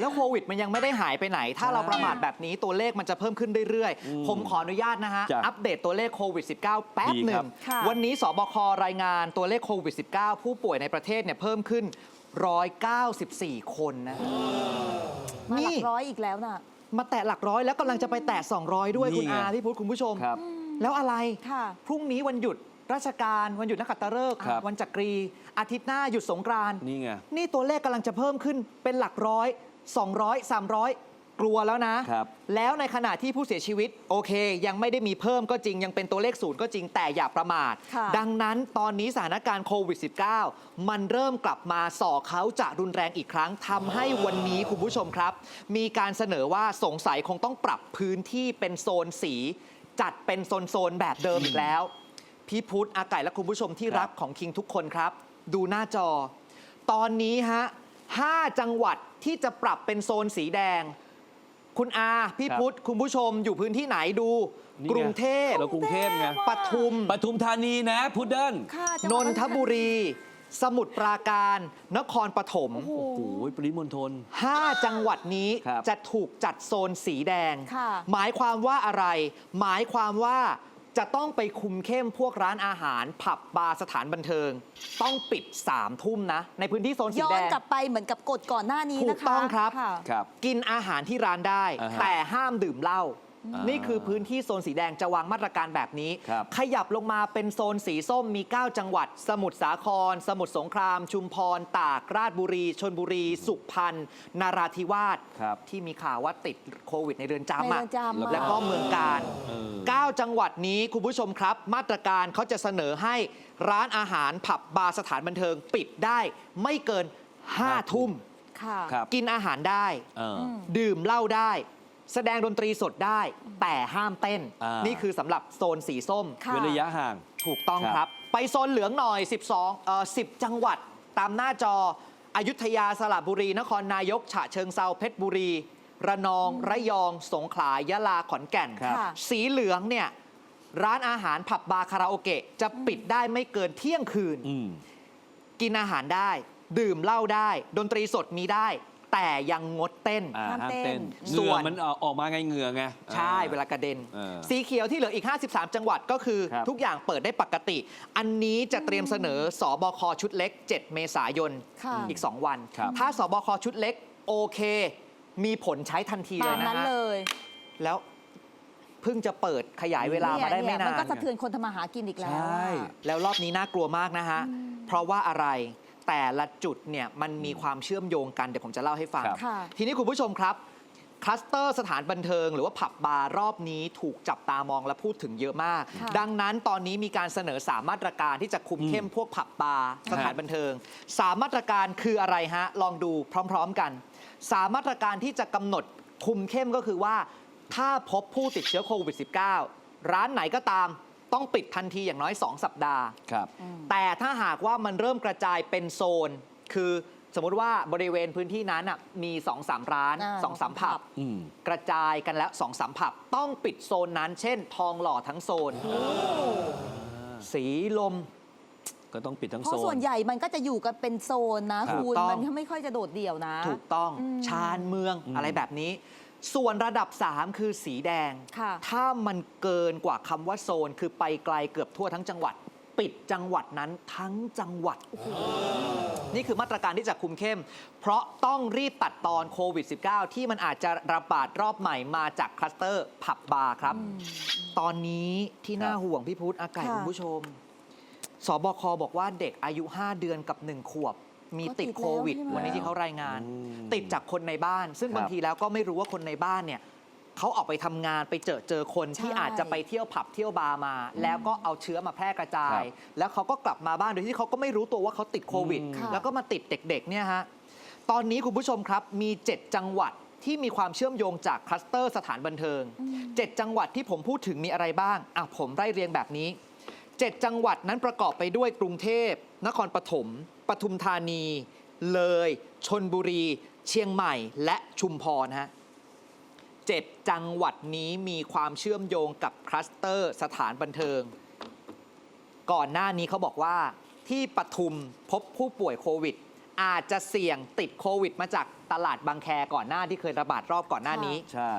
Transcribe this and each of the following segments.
แล้วโควิดมันยังไม่ได้หายไปไหน ถ้าใช่เราประมาทแบบนี้ตัวเลขมันจะเพิ่มขึ้นเรื่อยอืมๆผมขออนุญาตนะฮะ จ้ะอัปเดตตัวเลขโควิด -19 แป๊บดีหนึ่ครัง บ ค่ะวันนี้สบครายงานตัวเลขโควิด -19 ผู้ป่วยในประเทศเนี่ยเพิ่มขึ้น 194 คนนะ มาหลันี่ กร้อยอีกแล้วน่ะ มาแตะหลักร้อยแล้วกำลังจะไปแตะ 200 ด้วยนี่คุณไงอาพี่พุทธคุณผู้ชม ครับแล้วอะไร ค่ะ พรุ่งนี้วันหยุดราชการวันหยุดนักขัตฤกษ์ครับ วันจักรี อาทิตย์หน้าหยุดสงกรานต์ นี่ไง นี่ตัวเลขกำลังจะเพิ่มขึ้นเป็นหลักร้อย 200 300 กลัวแล้วนะ ครับ แล้วในขณะที่ผู้เสียชีวิต โอเค ยังไม่ได้มีเพิ่มก็จริง ยังเป็นตัวเลขศูนย์ก็จริงแต่อย่าประมาท ค่ะ ดังนั้นตอนนี้สถานการณ์โควิด -19 มันเริ่มกลับมาส่อเขาจะรุนแรงอีกครั้งทำให้วันนี้คุณผู้ชมครับ มีการเสนอว่าสงสัยคงต้องปรับพื้นที่เป็นโซนสี จัดเป็นโซนๆแบบเดิมอีกแล้ว พี่พุทธอาไก่และคุณผู้ชมที่ครับรักของคิงทุกคนครับ ดูหน้าจอ ตอนนี้ฮะ ห้าจังหวัดที่จะปรับเป็นโซนสีแดง คุณอา พี่ครับพุทธ คุณผู้ชมอยู่พื้นที่ไหนดูนี่ไงกรุงเทพเรากรุงเทพไงปทุม ปทุมธานีนะ พุดเดิ้ลค่ะจังหนวัดนทบุรี สมุทรปราการ นครปฐมโอ้โหโอ้โหปริมณฑล 5 จังหวัดนี้ครับ จะถูกจัดโซนสีแดง ค่ะ หมายความว่าอะไร หมายความว่า จะต้องไปคุมเข้มพวกร้านอาหาร ผับบาร์สถานบันเทิง ต้องปิด3ามทุ่มนะ ในพื้นที่โซนสีย้อแดนงกลับไปเหมือนกับกฎก่อนหน้านี้ถูนะกคะต้องครับะ ครับ กินอาหารที่ร้านได้ อ่าฮะแต่ห้ามดื่มเหล้าอ่านี่นี่คือพื้นที่โซนสีแดงจะวางมาตรการแบบนี้ ครับ ขยับลงมาเป็นโซนสีส้มมี 9 จังหวัด สมุทรสาคร สมุทรสงคราม ชุมพร ตาก ราชบุรี ชนบุรี สุพรรณนาราธิวาสครับ ที่มีข่าวว่าติดโควิดในเรือนในจำเรือะอนจำอะ แล้วก็เมืองการ เออ 9 จังหวัดนี้คุณผู้ชมครับ มาตรการเขาจะเสนอให้ร้านอาหารผับบาร์สถานบันเทิงปิดได้ ไม่เกิน 5 ทุ่ม ค่ะครับ กินอาหารได้ เอออมดื่มเหล้าได้ แสดงดนตรีสดได้ แต่ห้ามเต้น อ่านี่ นี่คือสำหรับโซนสีส้ม ค่ะ เว้นระยะห่าง ถูกต้องครับครับไปโซนเหลืองหน่อย 12 เอ่อ 10 จังหวัดตามหน้าจอ อยุธยาสระบุรี นครนายก ฉะเชิงเซาเพชรบุรี ระนอง ระยอง สงขลายะลา ขอนแก่น ครับค่ะสีเหลืองเนี่ยร้านอาหารผับบาร์คาราโอเกะจะปิดได้ไม่เกินเที่ยงคืน อืม กินอาหารได้ ดื่มเหล้าได้ ดนตรีสดมีได้ แต่ยังงดเต้น อ่าห้ามห้ามเต้เต้นนเหส่งื่วอน มันออกออกมาไงเหงื่อไง ใช่ออเวลากระเด็น เออสีเขียวที่เหลืออีก 53 จังหวัดก็คือครับ ทุกอย่างเปิดได้ปกติ อันนี้จะเตรียมเสนอสอบคชุดเล็ก 7 เมษายนค่ะ อีก 2 วัน ครับ ถ้าสบคชุดเล็กโอเค มีผลใช้ทันทีเลตายมนะนั้นฮะเลยแล้วเพิ่งจะเปิดขยายเวลามาได้ไม่เยนามันนก็สะเทือนคนทำมาหากินอีกแล้วใช่อะแล้วรอบนี้น่ากลัวมากนะฮะ เพราะว่าอะไรแต่ละจุดเนี่ยมันมีความเชื่อมโยงกัน เดี๋ยวผมจะเล่าให้ฟัง ครับ ค่ะ ทีนี้คุณผู้ชมครับ คลัสเตอร์สถานบันเทิง หรือว่าผับบาร์รอบนี้ถูกจับตามองและพูดถึงเยอะมาก ค่ะ ดังนั้นตอนนี้มีการเสนอสามมาตรการที่จะคุมเข้มพวกผับบาร์สถานบันเทิงสามมาตรการคืออะไรฮะ ลองดูพร้อม ๆ กัน สามมาตรการที่จะกำหนดคุมเข้มก็คือว่า ถ้าพบผู้ติดเชื้อโควิด -19 ร้านไหนก็ตามต้องปิดทันทีอย่างน้อย 2 สัปดาห์ ครับ แต่ถ้าหากว่ามันเริ่มกระจายเป็นโซน คือสมมุติว่าบริเวณพื้นที่นั้นน่ะมี2อสามร้าน อ่า2อสามผับ อืม กระจายกันแล้ว2อสามผับ ต้องปิดโซนนั้น เช่น ทองหล่อทั้งโซน สีลม ก็ต้องปิดทั้งเพโซราะส่วน นใหญ่มันก็จะอยู่กันเป็นโซนนะครับคุณถูกต้อง มันไม่ค่อยจะโดดเดี่ยวนะ ถูกต้องอืมชานเมืองอืม อะไรแบบนี้ ส่วนระดับ 3 คือสีแดง ค่ะ ถ้ามันเกินกว่าคำว่าโซน คือไปไกลเกือบทั่วทั้งจังหวัด ปิดจังหวัดนั้นทั้งจังหวัด นี่คือมาตรการที่จะคุมเข้ม เพราะต้องรีบตัดตอนโควิด -19 ที่มันอาจจะระบาดรอบใหม่มาจากคลัสเตอร์ผับบาร์ครับ ตอนนี้ที่น่าห่วงพี่พุทธอากาศค่ะ คุณผู้ชม สบคบอกว่าเด็กอายุ 5 เดือนกับ 1 ขวบ มีก็ติดติดโควิดแล้วใช่ไหมวันนี้ที่เขารายงานอืมติดจากคนในบ้าน ซึ่งครับบางทีแล้วก็ไม่รู้ว่าคนในบ้านเนี่ยเขาออกไปทำงานไปเจอเจอคนที่ใช่อาจจะไปเที่ยวผับเที่ยวบาร์มา แล้วก็เอาเชื้อมาแพร่กระจาย แล้วเขาก็กลับมาบ้านโดยที่เขาก็ไม่รู้ตัวว่าเขาติดโควิดอืมค่ะแล้วก็มาติดเด็กๆเนี่ยฮะตอนนี้คุณผู้ชมครับมี 7 จังหวัดที่มีความเชื่อมโยงจากคลัสเตอร์สถานบันเทิง 7 จังหวัดที่ผมพูดถึงมีอะไรบ้างอะผมไล่เรียงแบบนี้ 7 จังหวัดนั้นประกอบไปด้วยกรุงเทพ นครปฐม ปทุมธานี เลย ชนบุรี เชียงใหม่ และชุมพรฮะเจ็ดจังหวัดนี้มีความเชื่อมโยงกับคลัสเตอร์สถานบันเทิง ก่อนหน้านี้เขาบอกว่าที่ปทุมพบผู้ป่วยโควิด อาจจะเสี่ยงติดโควิด มาจากตลาดบางแคก่อนหน้าที่เคยระบาดรอบก่อนหน้านี้ ใช่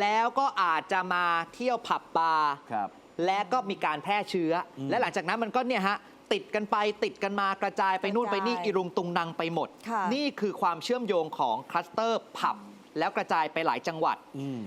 แล้วก็อาจจะมาเที่ยวผับบาร์ครับ และก็มีการแพร่เชื้ออมและหลังจากนั้นมันก็เนี่ยฮะติดกันไปติดกันมากระจายไปนู่นกระไปจายนี่อิรุงตุงนังไปหมด ค่ะ นี่คือความเชื่อมโยงของคลัสเตอร์ผับแล้วกระจายไปหลายจังหวัด อืม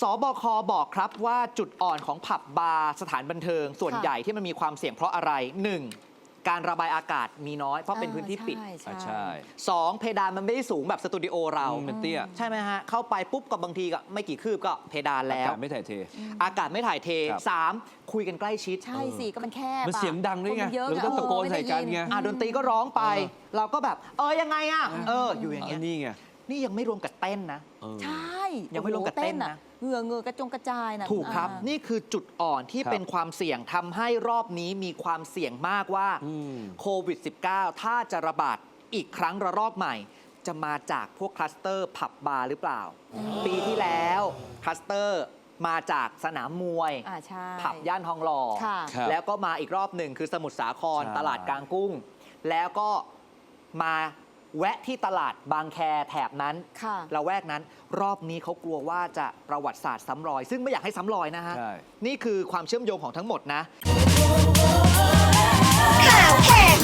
สบคบอกครับว่าจุดอ่อนของผับบาร์สถานบันเทิงส่วนค่ะ ใหญ่ที่มันมีความเสี่ยงเพราะอะไร 1. การระบายอากาศมีน้อย เพราะเป็นพื้นที่ปิดใช่อะใช่ใช่ 2. เพดานมันไม่ได้สูงแบบสตูดิโอเราอืมมันเตี้ย ใช่ไหมฮะ เข้าไปปุ๊บก็บางทีก็ไม่กี่คืบก็เพดานอาแล้ว กาศไม่ถ่ายเท อากาศไม่ถ่ายเทครับ 3. คุยกันใกล้ชิดใช่สิก็มันแคบมันเสียงดังด้วยไงคนมันเยอะเราต้องตะโกนใส่กันไง อะดนตรีก็ร้องไปเออเราก็แบบ เออยังไงอะเอออยู่อย่างเงี้ย นี่ไง นี่ยังไม่รวมกับเต้นนะ เออ ใช่ยังไม่ลงกับเต้นนะเหงื่อเหงื่อกระจงกระจายนะถูกครับ อ่า นี่คือจุดอ่อนที่ครับ เป็นความเสี่ยงทำให้รอบนี้มีความเสี่ยงมากว่าอืม โควิด -19 ถ้าจะระบาดอีกครั้งระลอกใหม่ จะมาจากพวกคลัสเตอร์ผับบาร์หรือเปล่า ปีที่แล้วคลัสเตอร์มาจากสนามมวย อ่าใช่ ผับย่านทองหล่อ ค่ะ ครับแล้วก็มาอีกรอบหนึ่งคือสมุทรสาครใช่ ตลาดกลางกุ้ง แล้วก็มา แวะที่ตลาดบางแคแถบนั้นเราแวกนั้น รอบนี้เขากลัวว่าจะประวัติศาสตร์ซ้ำรอย ซึ่งไม่อยากให้ซ้ำรอยนะฮะ นี่คือความเชื่อมโยงของทั้งหมดนะข่าวแขก